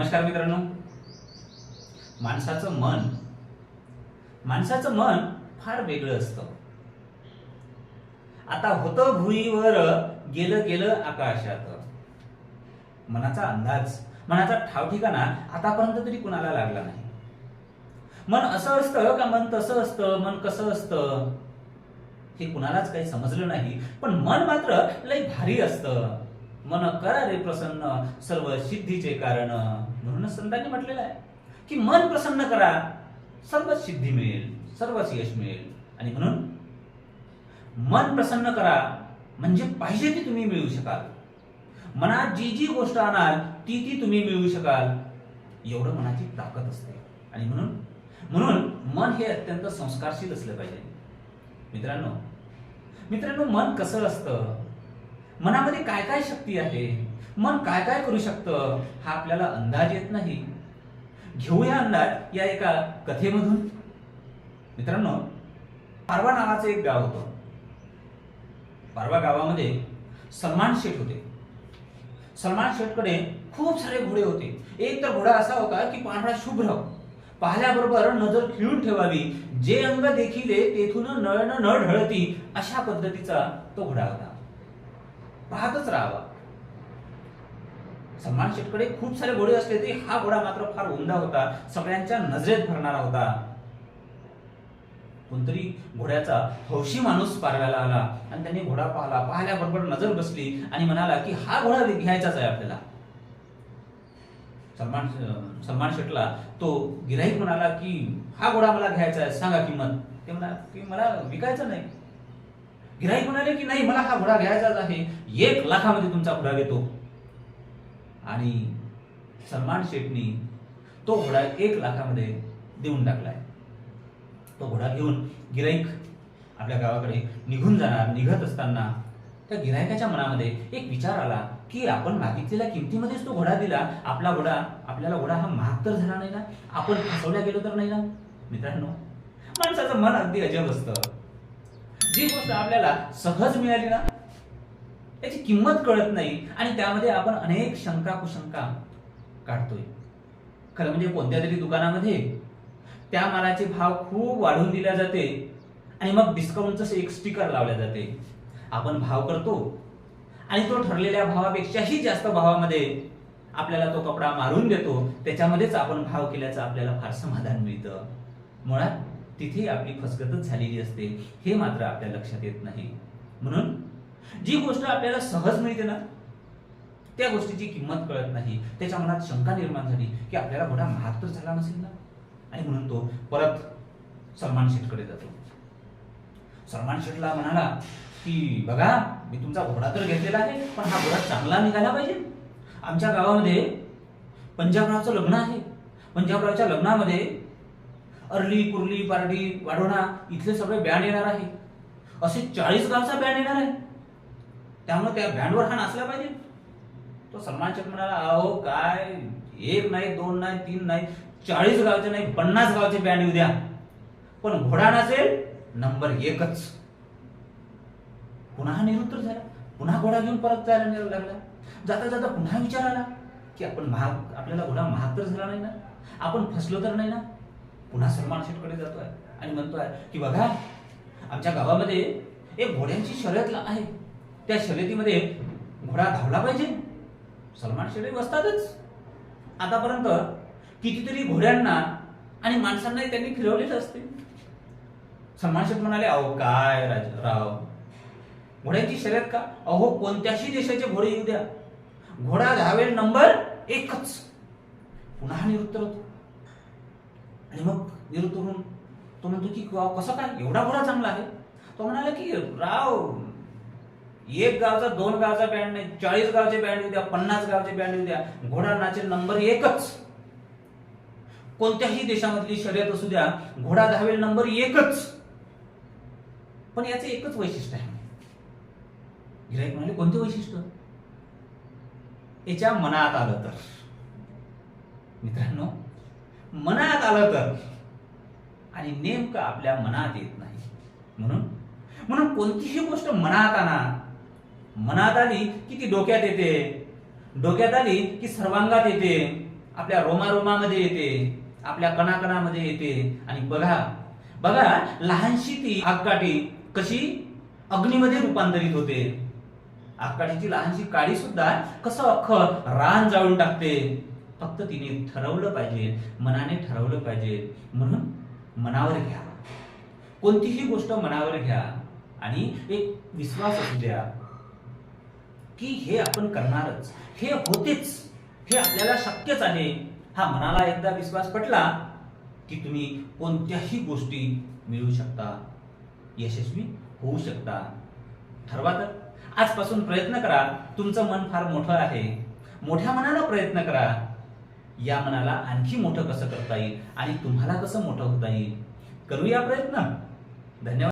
नमस्कार मित्रांनो. माणसाचं मन. माणसाचं मन फार वेगळं असतं. आता होतं भुईवर गेलं गेलं आकाशात. मनाचा अंदाज मनाचा ठाव ठिकाणा आतापर्यंत तरी कुणाला लागला नाही. मन असं असतं का मन तसं असतं मन कसं असतं? हे कुणालाच काही समजलं नाही. पण मन मात्र लय भारी असतं. मन करा रे प्रसन्न सर्व सिद्धीचे कारण. म्हणूनच संतांनी म्हटलेलं आहे की मन प्रसन्न करा सर्व सिद्धी मिळेल सर्वच यश मिळेल. आणि म्हणून मन प्रसन्न करा म्हणजे पाहिजे ती तुम्ही मिळवू शकाल. मनात जी जी गोष्ट आणाल ती ती तुम्ही मिळवू शकाल. एवढं मनाची ताकद असते. आणि म्हणून म्हणून मन हे अत्यंत संस्कारशील असलं पाहिजे. मित्रांनो मित्रांनो मन कसं असतं? मनामध्ये काय काय शक्ती आहे? मन काय काय करू शकतं? हा आपल्याला अंदाज येत नाही. घेऊया अंदाज या एका कथेमधून. मित्रांनो पारवा नावाचं एक गाव होतं. पारवा गावामध्ये सलमान शेठ होते. सलमान शेठकडे खूप सारे घोडे होते. एक तर घोडा असा होता की पांढरा शुभ्र. पाहिल्याबरोबर नजर खिळून ठेवावी. जे अंग देखील तेथून नळ न ढळती अशा पद्धतीचा तो घोडा होता. पाहतच राहावा. सलमान शेठकडे खूप सारे घोडे असले तरी हा घोडा मात्र फार उमदा होता. सगळ्यांच्या नजरेत भरणारा होता. कोणतरी घोड्याचा हौशी माणूस पारव्याला आला आणि त्यांनी घोडा पाहिला. पाहल्याबरोबर नजर बसली आणि म्हणाला की हा घोडा घ्यायचाच आहे आपल्याला. सलमान सलमान शेठला तो गिराईक म्हणाला की हा घोडा मला घ्यायचा आहे सांगा किंमत. ते म्हणा की मला विकायचा नाही. गिराईक म्हणाले की नाही मला हा घोडा घ्यायचाच आहे. एक लाखामध्ये तुमचा घोडा घेतो. आणि सलमान शेठनी तो घोडा एक लाखामध्ये देऊन टाकलाय. तो घोडा घेऊन गिराईक आपल्या गावाकडे निघून जाणार निघत असताना त्या गिरायकाच्या मनामध्ये एक विचार आला की आपण मागितलेल्या किमतीमध्येच तो घोडा दिला. आपला घोडा आपल्याला घोडा हा महाग तर झाला नाही ना? आपण फसवल्या गेलो तर नाही ना? मित्रांनो माणसाचं मन अगदी अजब असतं. जी गोष्ट आपल्याला सहज मिळाली ना किंमत कळत नाही आणि त्यामध्ये आपण अनेक शंका कुशंका काढतोय. खरं म्हणजे कोणत्या तरी दुकानामध्ये त्या मालाचे भाव खूप वाढवून दिल्या जाते आणि मग डिस्काउंटचं एक स्टिकर लावल्या जाते. आपण भाव करतो आणि तो ठरलेल्या भावापेक्षाही जास्त भावामध्ये आपल्याला तो कपडा मारून देतो. त्याच्यामध्येच आपण भाव केल्याचं आपल्याला फार समाधान मिळतं. मुळात तिथे आपली फसगतच झालेली असते. हे मात्र आपल्या लक्षात येत नाही. म्हणून जी गोष्ट आपल्याला सहज मिळते ना त्या गोष्टीची किंमत कळत नाही. त्याच्या मनात शंका निर्माण झाली की आपल्याला घोडा महाग तर झाला नसेल ना? आणि म्हणून तो परत सलमान शेठकडे जातो. सलमान शेठला म्हणाला की बघा मी तुमचा घोडा तर घेतलेला आहे पण हा घोडा चांगला निघाला पाहिजे. आमच्या गावामध्ये पंजाबरावचं लग्न आहे. पंजाबरावच्या लग्नामध्ये अर्ली कुर्ली पारडी वाढोणा इथले सगळे बँड येणार आहे. असे चाळीस गावचा बँड येणार आहे. त्यामुळे त्या बँडवर हा नाचला पाहिजे. तो सलमान शेख म्हणाला अहो काय? एक नाही दोन नाही तीन नाही चाळीस गावचे नाही पन्नास गावचे बँड येऊ द्या. पण घोडा नाचेल नंबर एकच. पुन्हा निरुत्तर झाला. पुन्हा घोडा घेऊन परत जायला लागला. जाता जाता पुन्हा विचार आला की आपण महाग आपल्याला घोडा महाग तर झाला नाही ना? आपण फसलो तर नाही ना? पुन्हा सलमान शेठकडे जातोय आणि म्हणतोय की बघा आमच्या गावामध्ये एक घोड्यांची शर्यत आहे. त्या शर्यतीमध्ये घोडा धावला पाहिजे. सलमान शेठ बसतातच आतापर्यंत कितीतरी घोड्यांना आणि माणसांनाही त्यांनी फिरवलेच असते. सलमान शेठ म्हणाले अहो काय राज राव? घोड्यांची शर्यत का? अहो कोणत्याही देशाचे घोडे येऊ द्या. घोडा धावेल नंबर एकच. पुन्हा निवृत्त होतो. आणि मग निवृत्त होऊन तो म्हणतो की कसं काय? एवढा घोडा चांगला आहे. तो म्हणाला की राव एक गावचा दोन गावचा बँड नाही चाळीस गावचे बँड येऊ द्या पन्नास गावचे बँड येऊ द्या घोडा नाचे नंबर एकच. कोणत्याही देशामधली शर्यत असू द्या घोडा धावेल नंबर एकच. पण याचं एकच वैशिष्ट्य आहे. गिराईक म्हणाले कोणते वैशिष्ट्य? याच्या मनात आलं तर. मित्रांनो मनात आलं तर. आणि नेमकं आपल्या मनात येत नाही. म्हणून म्हणून कोणतीही गोष्ट मनात आणा मनात आली की ती डोक्यात येते. डोक्यात आली की सर्वांगात येते. आपल्या रोमारोमामध्ये येते. आपल्या कणाकणामध्ये येते. आणि बघा बघा लहानशी ती आगकाठी कशी अग्नीमध्ये रूपांतरित होते. आगकाठीची लहानशी काळी सुद्धा कसं अख्खं रान जाळून टाकते. फक्त तिने ठरवलं पाहिजे. मनाने ठरवलं पाहिजे. म्हणून मनावर घ्या. कोणतीही गोष्ट मनावर घ्या. आणि एक विश्वास असू द्या. की हे आपण करणारच. हे होतेच. हे आपल्याला शक्यच आहे. हा मनाला एकदा विश्वास पटला की तुम्ही कोणत्याही गोष्टी मिळवू शकता. यशस्वी होऊ शकता. ठरवा तर. आजपासून प्रयत्न करा. तुमचं मन फार मोठं आहे. मोठ्या मनाला प्रयत्न करा. या मनाला आणखी मोठं कसं करता येईल आणि तुम्हाला कसं मोठं होता येईल? करूया प्रयत्न. धन्यवाद.